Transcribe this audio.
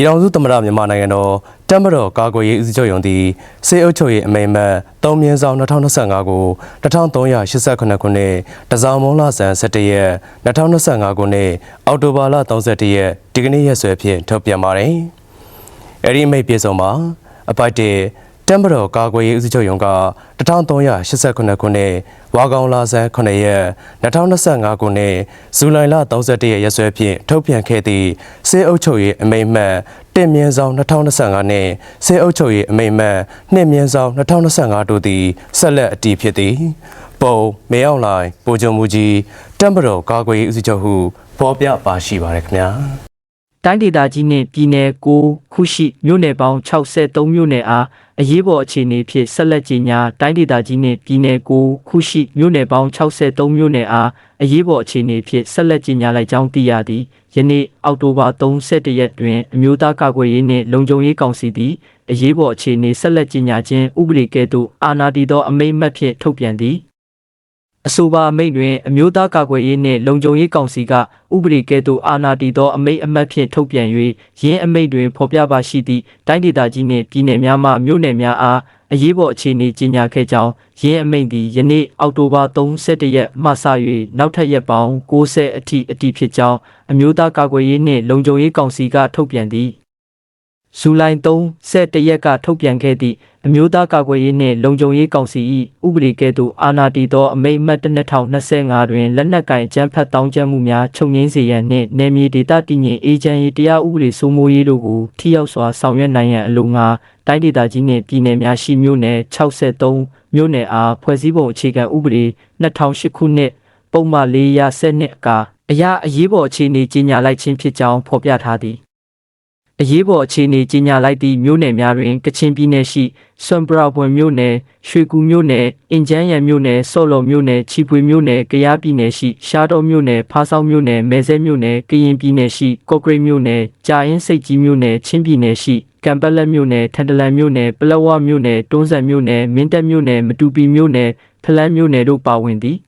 ပြည်ထောင်စုသမ္မတမြန်မာနိုင်ငံတော်တက်မတော်ကာကွယ်ရေးဦးစီးချုပ်ရုံးသည်စေအုပ်ချုပ်ရေးအမိန့်အမှတ်3မြင်းဆောင်2025ကို1388ခုနှစ်တစောင်းမုံလဆန်17ရက်2025ခုနှစ်အောက်တိုဘာလ31ရက်ဒီကနေ့ရက်စွဲဖြင့်ထုတ်ပြန်ပါတယ်။အဲဒီအမိန့်ပြေဆုံးမှာအပိုက်တေ တက်မတော်ကာကွယ်ရေးဦးစီးချုပ်ရုံးက1388ခုနှစ်ဝါကောင်လာဆန်9ရက်2025ခုနှစ်ဇူလိုင်လ31ရက်ရက်စွဲဖြင့်ထုတ်ပြန်ခဲ့သည့်စေအုပ်ချုပ်ရေးအမိန့်မှတ်1မြင်းဆောင်2025နှင့်စေအုပ်ချုပ်ရေးအမိန့်မှတ်2မြင်းဆောင်2025တို့သည်ဆက်လက်အတည်ဖြစ်သည်ပုံမေအောင်လိုင်းပိုကြုံမူကြီးတက်မတော်ကာကွယ်ရေးဦးစီးချုပ်ဟုဖော်ပြပါရှိပါရခင်ဗျာ တိုင်းဒေသကြီးနှင့်ပြည်နယ်9ခုရှိမြို့နယ်ပေါင်း63မြို့နယ်အားအရေးပေါ်အခြေအနေဖြင့်ဆက်လက်ကြီးညာတိုင်းဒေသကြီးနှင့်ပြည်နယ်9ခုရှိမြို့နယ်ပေါင်း63မြို့နယ်အားအရေးပေါ်အခြေအနေဖြင့်ဆက်လက်ကြီးညာလိုက်ကြောင်းသိရသည်ယနေ့အောက်တိုဘာ31ရက်တွင်အမျိုးသားကာကွယ်ရေးနှင့်လုံခြုံရေးကောင်စီသည်အရေးပေါ်အခြေအနေဆက်လက်ကြီးညာခြင်းဥပဒေကဲ့သို့အာဏာတည်သောအမိန့်မှတ်ဖြင့်ထုတ်ပြန်သည် အဆိုပါအမိန့်တွင်အမျိုးသားကာကွယ်ရေးနှင့်လုံခြုံရေးကောင်စီကဥပဒေကဲ့သို့အာဏာတည်သောအမိန့်အမှတ်ဖြင့်ထုတ်ပြန်၍ယင်းအမိန့်တွင်ဖော်ပြပါရှိသည့်တိုင်းဒေသကြီးနှင့်ပြည်내များမှမြို့နယ်များအားအရေးပေါ်အခြေအနေကြီးညာခဲ့ကြောင်းယင်းအမိန့်သည်ယနေ့အောက်တိုဘာ31ရက်မှစ၍နောက်ထပ်ရက်ပေါင်း60အထိအတည်ဖြစ်ကြောင်းအမျိုးသားကာကွယ်ရေးနှင့်လုံခြုံရေးကောင်စီကထုတ်ပြန်သည် ဇူလိုင်31ရက်ကထုတ်ပြန်ခဲ့သည့်အမျိုးသားကာကွယ်ရေးနှင့်လုံခြုံရေးကောင်စီ၏ဥပဒေကဲ့သို့အာဏာတည်သောအမိန့်အမှတ်2025တွင်လက်နက်ကင်အကြမ်းဖက်တောင်းကျမ်းမှုများချုပ်ငင်းစေရန်နှင့်နယ်မြေဒေသတည်ငြိမ်အေးချမ်းရေးတရားဥပဒေစိုးမိုးရေးတို့ကိုထိရောက်စွာဆောင်ရွက်နိုင်ရန်အလို့ငါတိုင်းဒေသကြီးနှင့်ပြည်내များရှိမြို့နယ်63မြို့နယ်အားဖွဲ့စည်းပုံအခြေခံဥပဒေ2008ခုနှစ်ပုံမှန်410နှစ်အကအရာအရေးပေါ်အခြေအနေကြီးညာလိုက်ခြင်းဖြစ်ကြောင်းဖော်ပြထားသည် အရေးပေါ်အခြေအနေကြီးညာလိုက်သည့်မြို့နယ်များတွင်ကချင်ပြည်နယ်ရှိဆွမ်ပရာပွန်မြို့နယ်ရွှေကူမြို့နယ်အင်ဂျန်းရံမြို့နယ်ဆော့လော်မြို့နယ်ချီပွေမြို့နယ်ကယားပြည်နယ်ရှိရှားတော်မြို့နယ်ဖားဆောင်းမြို့နယ်မဲဆဲမြို့နယ်ကရင်ပြည်နယ်ရှိကော့ကရိတ်မြို့နယ်ကြာရင်စိတ်ကြီးမြို့နယ်ချင်းပြည်နယ်ရှိကံပက်လက်မြို့နယ်ထန်တလန်မြို့နယ်ပလက်ဝမြို့နယ်တွန်းဆန်မြို့နယ်မင်းတပ်မြို့နယ်မတူပီမြို့နယ်ဖလန်းမြို့နယ်တို့ပါဝင်သည်